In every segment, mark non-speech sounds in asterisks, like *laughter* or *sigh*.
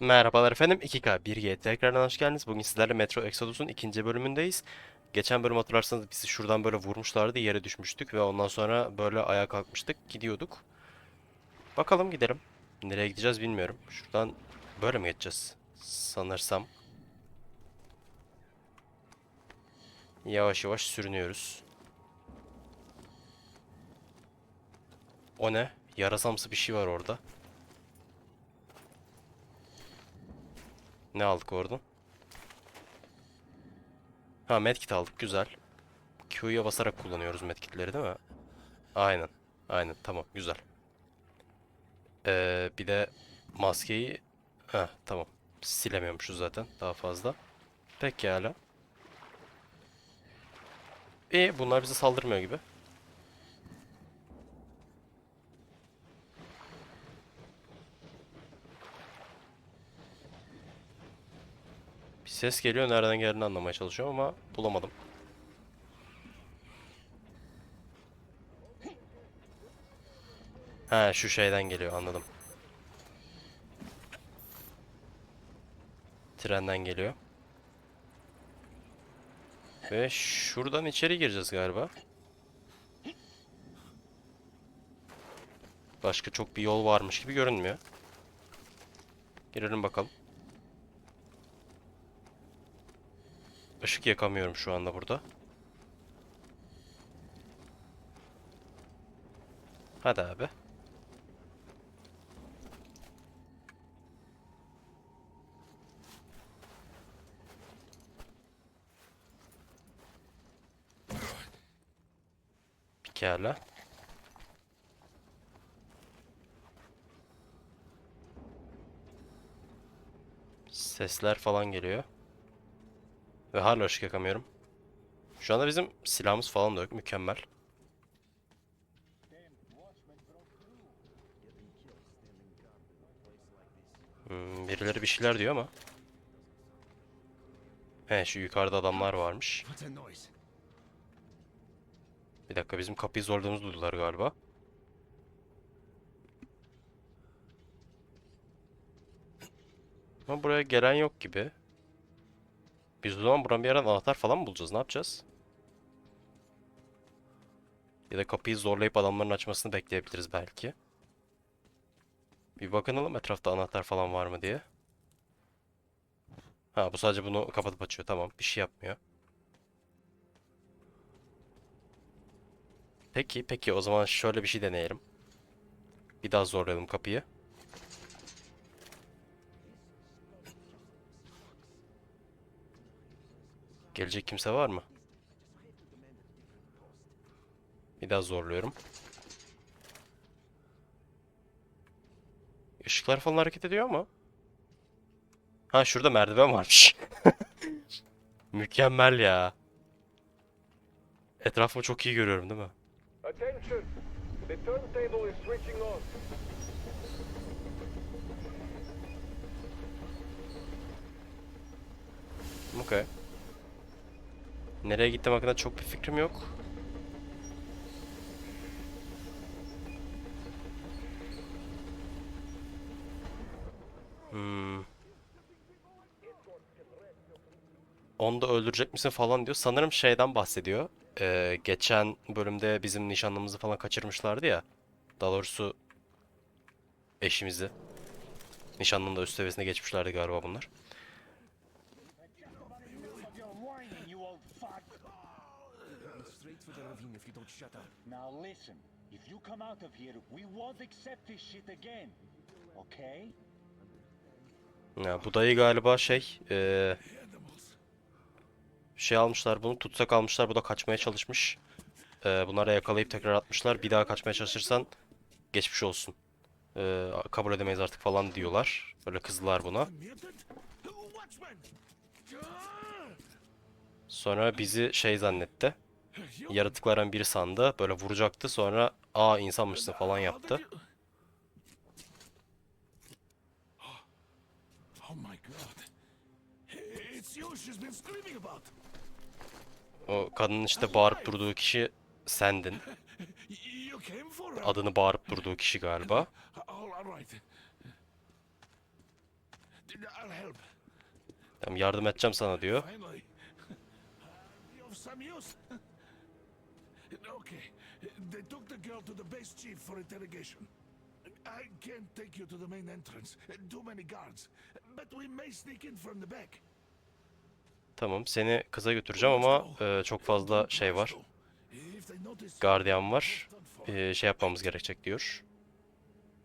Merhabalar efendim 2K1G tekrardan hoş geldiniz. Bugün sizlerle Metro Exodus'un ikinci bölümündeyiz. Geçen bölüm hatırlarsanız bizi şuradan böyle vurmuşlardı yere düşmüştük ve ondan sonra böyle ayağa kalkmıştık gidiyorduk. Bakalım gidelim. Nereye gideceğiz bilmiyorum. Şuradan böyle mi geçeceğiz? Sanırsam. Yavaş yavaş sürünüyoruz. O ne? Yarasamsı bir şey var orada. Ne aldık oradan? Ha medkit aldık güzel. Q'ya basarak kullanıyoruz medkitleri değil mi? Aynen. Aynen tamam güzel. Ee, bir de maskeyi ha tamam. Silemiyormuşuz zaten daha fazla. Pekala. İyi bunlar bize saldırmıyor gibi. Ses geliyor. Nereden geldiğini anlamaya çalışıyorum ama bulamadım. Ha şu şeyden geliyor anladım. Trenden geliyor. Ve şuradan içeri gireceğiz galiba. Başka çok bir yol varmış gibi görünmüyor. Girelim bakalım. Işık yakamıyorum şu anda burada. Hadi abi. Pekala. Sesler falan geliyor. Ve hala ışık yakamıyorum. Şu anda bizim silahımız falan da yok. Mükemmel. Hmm, birileri bir şeyler diyor ama. He şu yukarıda adamlar varmış. Bir dakika bizim kapıyı zorladığımızı duydular galiba. Ama buraya gelen yok gibi. Biz o zaman buradan bir yerden anahtar falan mı bulacağız? Ne yapacağız? Ya da kapıyı zorlayıp adamların açmasını bekleyebiliriz belki. Bir bakınalım etrafta anahtar falan var mı diye. Ha bu sadece bunu kapatıp açıyor. Tamam bir şey yapmıyor. Peki peki o zaman şöyle bir şey deneyelim. Bir daha zorlayalım kapıyı. Gelecek kimse var mı? Bir daha zorluyorum. Işıklar falan hareket ediyor ama. Ha şurada merdiven varmış. *laughs* Mükemmel ya. Etrafımı çok iyi görüyorum değil mi? Attention! The turntable is switching on. Okey. Nereye gittim hakkında çok bir fikrim yok. Hmm. Onu da öldürecek misin falan diyor. Sanırım şeyden bahsediyor. Ee, geçen bölümde bizim nişanlımızı falan kaçırmışlardı ya. Daha doğrusu eşimizi. Nişanlının da üst seviyesine geçmişlerdi galiba bunlar. You're whining, you old fuck! Straight for the ravine if you don't shut up. Now listen, if you come out of here, we won't accept this shit again. Okay? Ya bu dayı galiba şey eee, şey almışlar bunu tutsak almışlar bu da kaçmaya çalışmış. Eee bunları yakalayıp tekrar atmışlar. Bir daha kaçmaya çalışırsan geçmiş olsun. Eee, kabul edemeyiz artık falan diyorlar. Böyle kızdılar buna. Sonra bizi şey zannetti. Yaratıklardan biri sandı. Böyle vuracaktı. Sonra aa insanmışsın falan yaptı. O kadının işte bağırıp durduğu kişi sendin. Adını bağırıp durduğu kişi galiba. Tamam yardım edeceğim sana diyor. Finally. Be of some use. okay. They took the girl to the base chief for interrogation. I can't take you to the main entrance. Too many guards. But we may sneak in from the back. Tamam seni kıza götüreceğim ama e, çok fazla şey var. Gardiyan var. E, şey yapmamız gerekecek diyor.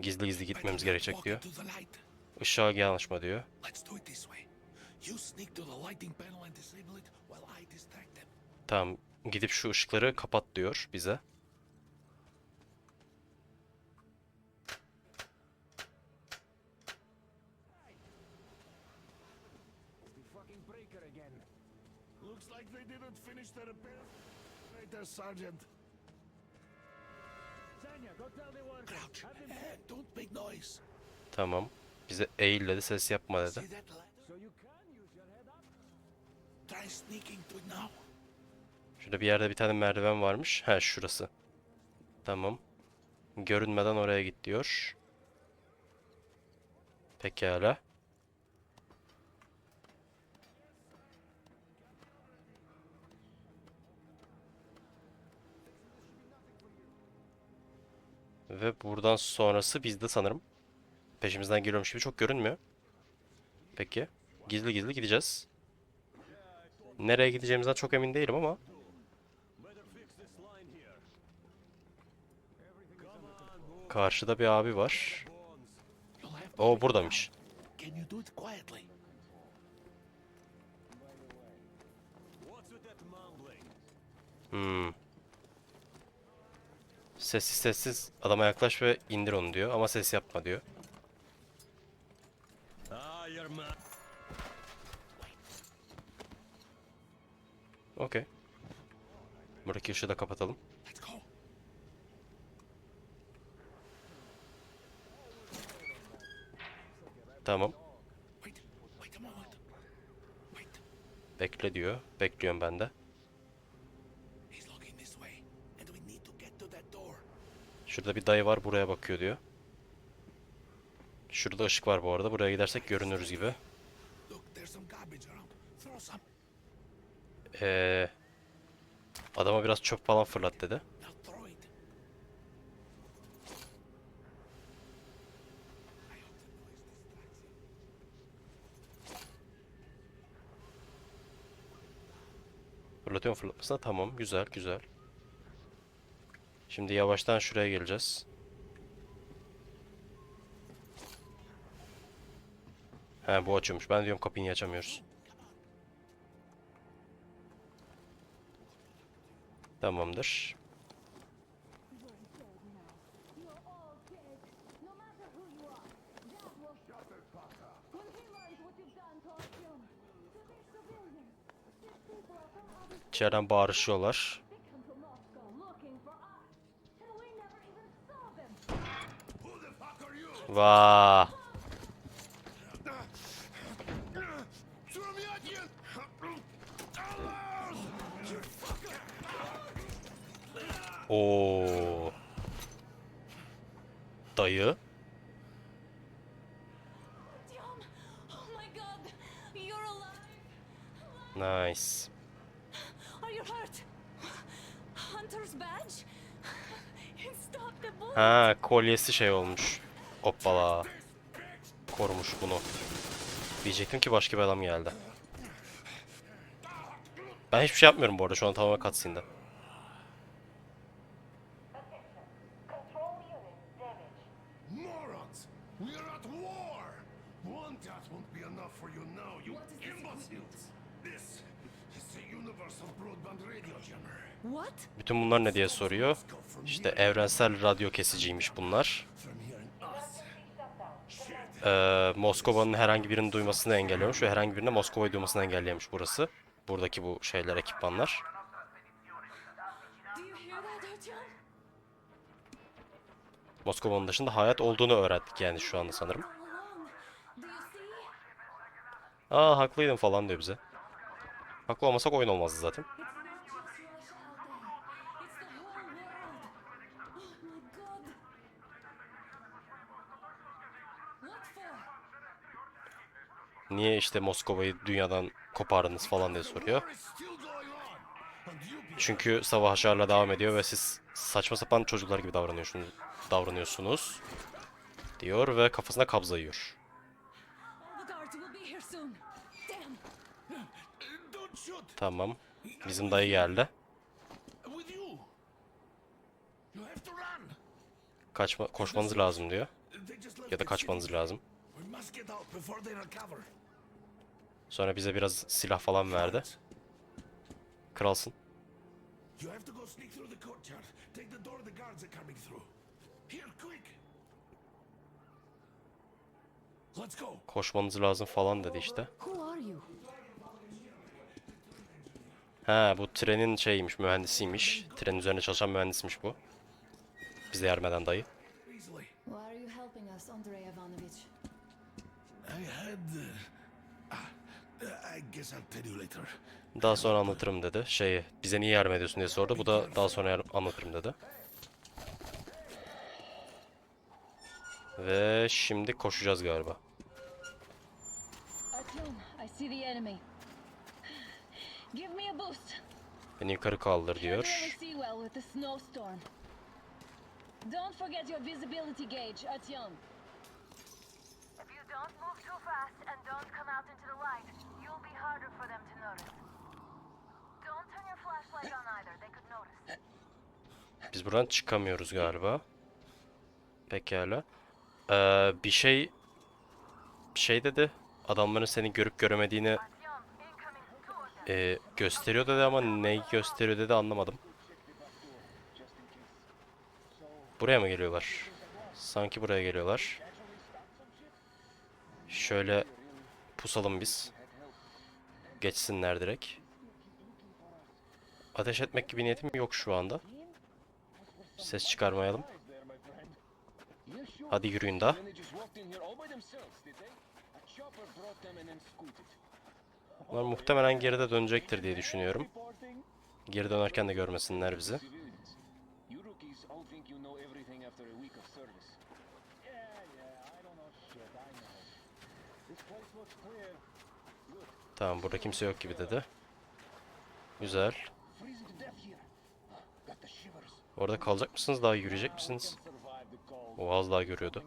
Gizli gizli gitmemiz gerekecek diyor. Işığa yanaşma diyor. Tamam gidip şu ışıkları kapat diyor bize. Like they didn't finish the repair. Later, Sergeant. Crouch and don't make noise. Tamam. Bize eğil dedi ses yapma dedi. Şurada bir yerde bir tane merdiven varmış. He şurası. Tamam. Görünmeden oraya git diyor. Pekala. Ve buradan sonrası bizde sanırım. Peşimizden geliyormuş gibi çok görünmüyor. Peki. Gizli gizli gideceğiz. Nereye gideceğimizden çok emin değilim ama Karşıda bir abi var. O quietly? Hmm. Sessiz sessiz adama yaklaş ve indir onu diyor ama ses yapma diyor. Okey. Buradaki ışığı da kapatalım. Tamam. Bekle diyor. Bekliyorum ben de. Şurada bir dayı var buraya bakıyor diyor. Şurada ışık var bu arada. Buraya gidersek görünürüz gibi. Ee, adama biraz çöp falan fırlat dedi. Him. Fırlatıyorum fırlatmasına. Tamam. Güzel güzel. Şimdi yavaştan şuraya geleceğiz. He bu açıyormuş. Ben diyorum kapıyı açamıyoruz. Tamamdır. You're all It stopped the bullet. Ha kolyesi şey olmuş. Hoppala. Korumuş bunu. Diyecektim ki başka bir adam geldi. Ben hiçbir şey yapmıyorum bu arada şu an tamamen cutscene'de. Bütün bunlar ne diye soruyor. İşte evrensel radyo kesiciymiş bunlar. Ee, Moskova'nın herhangi birinin duymasını engelliyormuş ve herhangi birine Moskova'yı duymasını engelliyormuş burası. Buradaki bu şeyler, ekipmanlar. Moskova'nın dışında hayat olduğunu öğrendik yani şu anda sanırım. Aa haklıydın falan diyor bize. Haklı olmasak oyun olmazdı zaten. Niye işte Moskova'yı dünyadan kopardınız falan diye soruyor. Çünkü savaş hala devam ediyor ve siz saçma sapan çocuklar gibi davranıyorsunuz, davranıyorsunuz diyor ve kafasına kabza yiyor. Tamam. Bizim dayı geldi. Kaçma, koşmanız lazım diyor. Ya da kaçmanız lazım. We must get out before they recover. Sonra bize biraz silah falan verdi. Kralsın. You have to go sneak through the courtyard. Take the door the guards are coming through. Here, quick. Let's go. Koşmanız lazım falan dedi işte. Ha bu trenin şeymiş, mühendisiymiş. Trenin üzerinde çalışan mühendismiş bu. Bize yarmadan dayı. Easily. Why are Daha sonra anlatırım dedi. Şey, bize niye yardım ediyorsun diye sordu. Bu da daha sonra anlatırım dedi. Ve şimdi koşacağız galiba. Artyom, I see the enemy. Give me a boost. Beni yukarı kaldır diyor. really see well with the snowstorm. Don't forget your visibility gauge, Artyom. If you don't move too fast and don't come out into the light, harder for them to notice. Don't turn your flashlight on either, they could notice. Biz buradan çıkamıyoruz galiba. Pekala. Ee, bir şey... Bir şey dedi. Adamların seni görüp göremediğini e, gösteriyor dedi ama neyi gösteriyor dedi anlamadım. Buraya mı geliyorlar? Sanki buraya geliyorlar. Şöyle pusalım biz. Geçsinler direkt. Ateş etmek gibi niyetim yok şu anda. Ses çıkarmayalım. Hadi yürüyün daha. Then they just walked in here all by themselves, did they? A chopper brought them and then scooted. Onlar muhtemelen geride dönecektir diye düşünüyorum. Geri dönerken de görmesinler bizi. Tamam burada kimse yok gibi dedi. Güzel. Orada kalacak mısınız? Daha yürüyecek misiniz? O az daha görüyordu.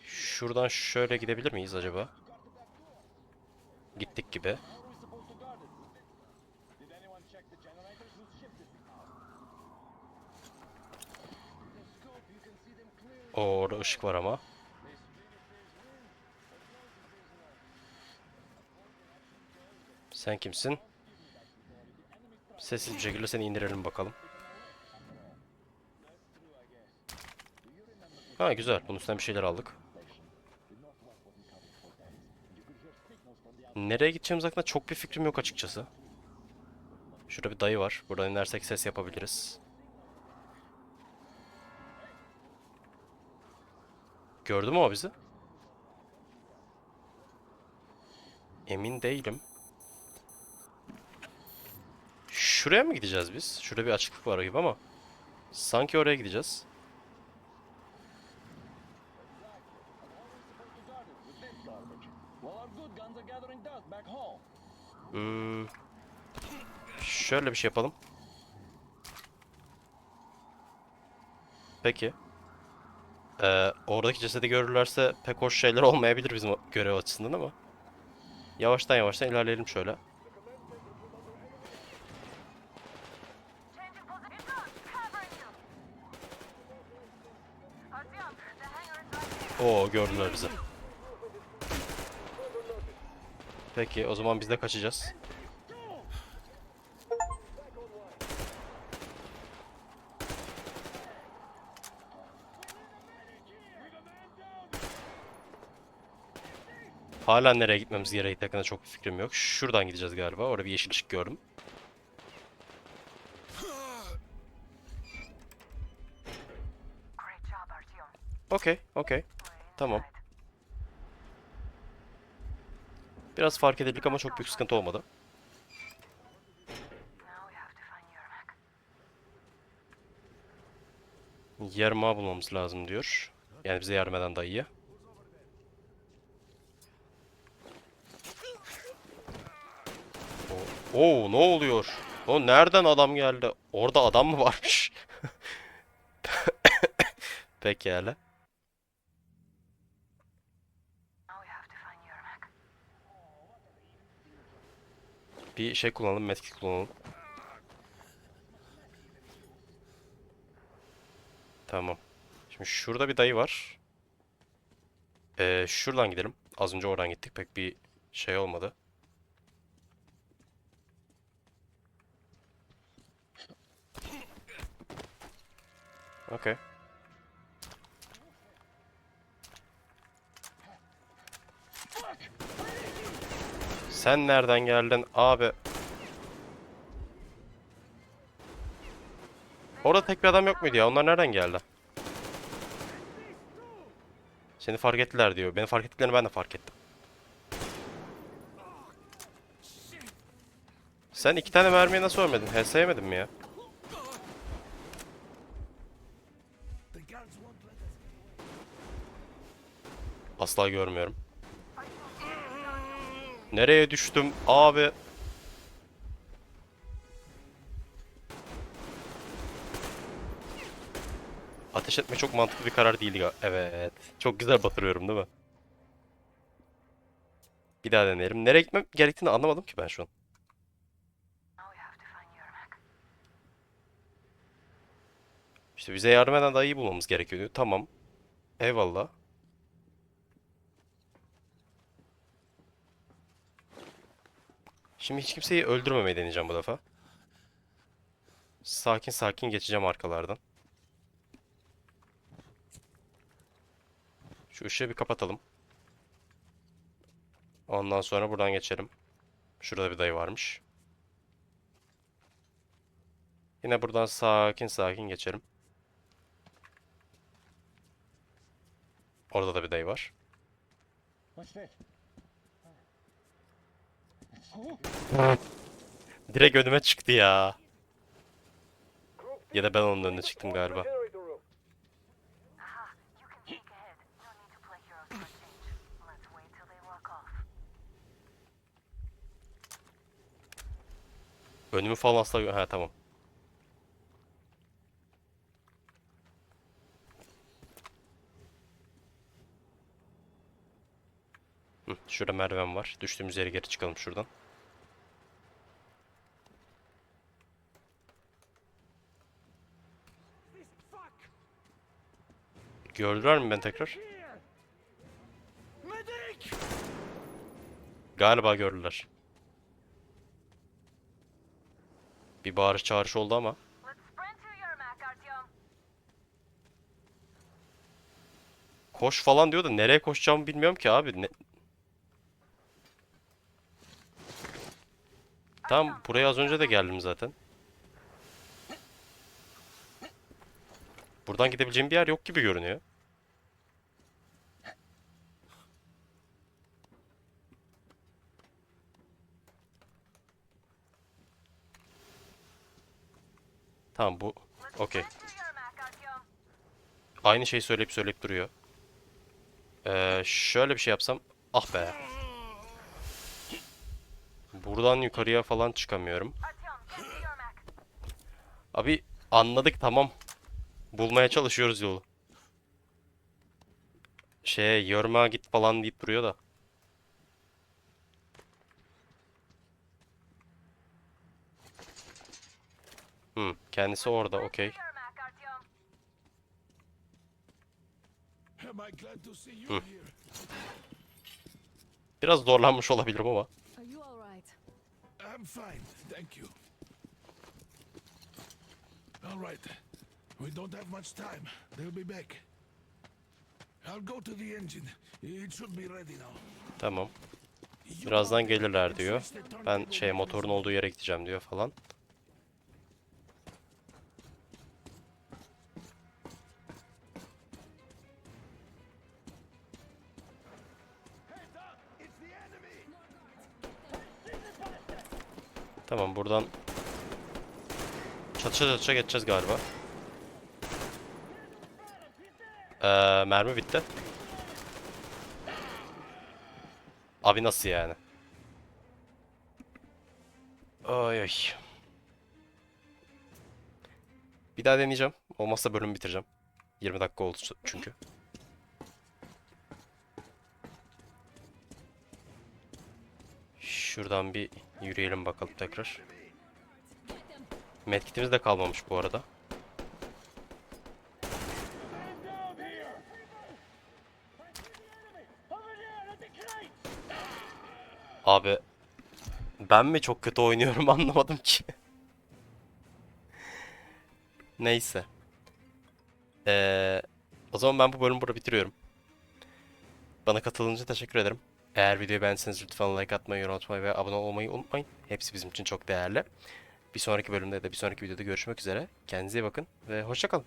Şuradan şöyle gidebilir miyiz acaba? Gittik gibi. How are we supposed to guard it? Did anyone check the generators? Whose ship is it? The scope, you can see them clearly. O orada ışık var ama. Sen kimsin? Sessiz bir şekilde seni indirelim bakalım. Ha güzel. Bunun üstünden bir şeyler aldık. Nereye gideceğimiz hakkında çok bir fikrim yok açıkçası. Şurada bir dayı var. Buradan inersek ses yapabiliriz. Gördü mü o bizi? Emin değilim. Şuraya mı gideceğiz biz? Şurada bir açıklık var gibi ama. Sanki oraya gideceğiz. Hmm. Şöyle bir şey yapalım. Peki. Ee, oradaki cesedi görürlerse pek hoş şeyler olmayabilir bizim görev açısından ama. Yavaştan yavaştan ilerleyelim şöyle. Changing position. Covering you. Artyom, the hangar is right here. Oo gördüler bizi. Peki o zaman biz de kaçacağız. Hala nereye gitmemiz gerektiği hakkında çok bir fikrim yok. Şuradan gideceğiz galiba. Orada bir yeşil ışık gördüm. Okey, okey. Tamam. Biraz fark edildik ama çok büyük sıkıntı olmadı. Yerma bulmamız lazım diyor. Yani bize yardım eden dayıya. Oo ne oluyor? O nereden adam geldi? Orada adam mı varmış? *laughs* Pekala. Bir şey kullanalım, medkit kullanalım. Tamam. Şimdi şurada bir dayı var. Ee, şuradan gidelim. Az önce oradan gittik. Pek bir şey olmadı. Okey. Sen nereden geldin abi? Orada tek bir adam yok muydu ya? Onlar nereden geldi? Seni fark ettiler diyor. Beni fark ettiklerini ben de fark ettim. Sen iki tane mermiyi nasıl ölmedin? HS yemedin mi ya? Asla görmüyorum. Nereye düştüm abi? Ateş etmek çok mantıklı bir karar değil ya. Evet. Çok güzel batırıyorum değil mi? Bir daha deneyelim. Nereye gitmem gerektiğini anlamadım ki ben şu an. İşte bize yardım eden dayıyı bulmamız gerekiyor. Tamam. Eyvallah. Şimdi hiç kimseyi öldürmemeyi deneyeceğim bu defa. Sakin sakin geçeceğim arkalardan. Şu ışığı bir kapatalım. Ondan sonra buradan geçelim. Şurada bir dayı varmış. Yine buradan sakin sakin geçelim. Orada da bir dayı var. What's that? Direkt önüme çıktı ya. Ya da ben onun önüne çıktım galiba. generator room. Aha, you can sneak ahead. No need to play heroes for a change. Let's wait till they walk off. Önümü falan asla... gö- Ha tamam. Şurada merdiven var. Düştüğümüz yere geri çıkalım şuradan. Gördüler mi ben tekrar? Galiba gördüler. Bir bağırış çağırış oldu ama. Koş falan diyor da nereye koşacağımı bilmiyorum ki abi. Ne... Tamam buraya az önce de geldim zaten. Buradan gidebileceğim bir yer yok gibi görünüyor. Tamam bu okey. Aynı şeyi söyleyip söyleyip duruyor. Ee, şöyle bir şey yapsam. Ah be. Buradan yukarıya falan çıkamıyorum. Abi anladık tamam. Bulmaya çalışıyoruz yolu. Şeye yorma git falan deyip duruyor da. Hmm, kendisi orada okey. Hmm. Biraz zorlanmış olabilirim ama. I'm fine, thank you. All right. We don't have much time. They'll be back. I'll go to the engine. It should be ready now. Tamam. Birazdan gelirler diyor. Ben şey motorun olduğu yere gideceğim diyor falan. Tamam buradan çatışa çatışa geçeceğiz galiba. Ee, mermi bitti. Abi nasıl yani? Ay ay. Bir daha deneyeceğim. Olmazsa bölümü bitireceğim. 20 dakika oldu çünkü. Şuradan bir yürüyelim bakalım tekrar. Medkitimiz de kalmamış bu arada. Abi ben mi çok kötü oynuyorum *laughs* anlamadım ki. Neyse. Ee, o zaman ben bu bölümü burada bitiriyorum. Bana için teşekkür ederim. Eğer videoyu beğendiyseniz lütfen like atmayı, yorum atmayı ve abone olmayı unutmayın. Hepsi bizim için çok değerli. Bir sonraki bölümde de bir sonraki videoda görüşmek üzere. Kendinize iyi bakın ve hoşçakalın.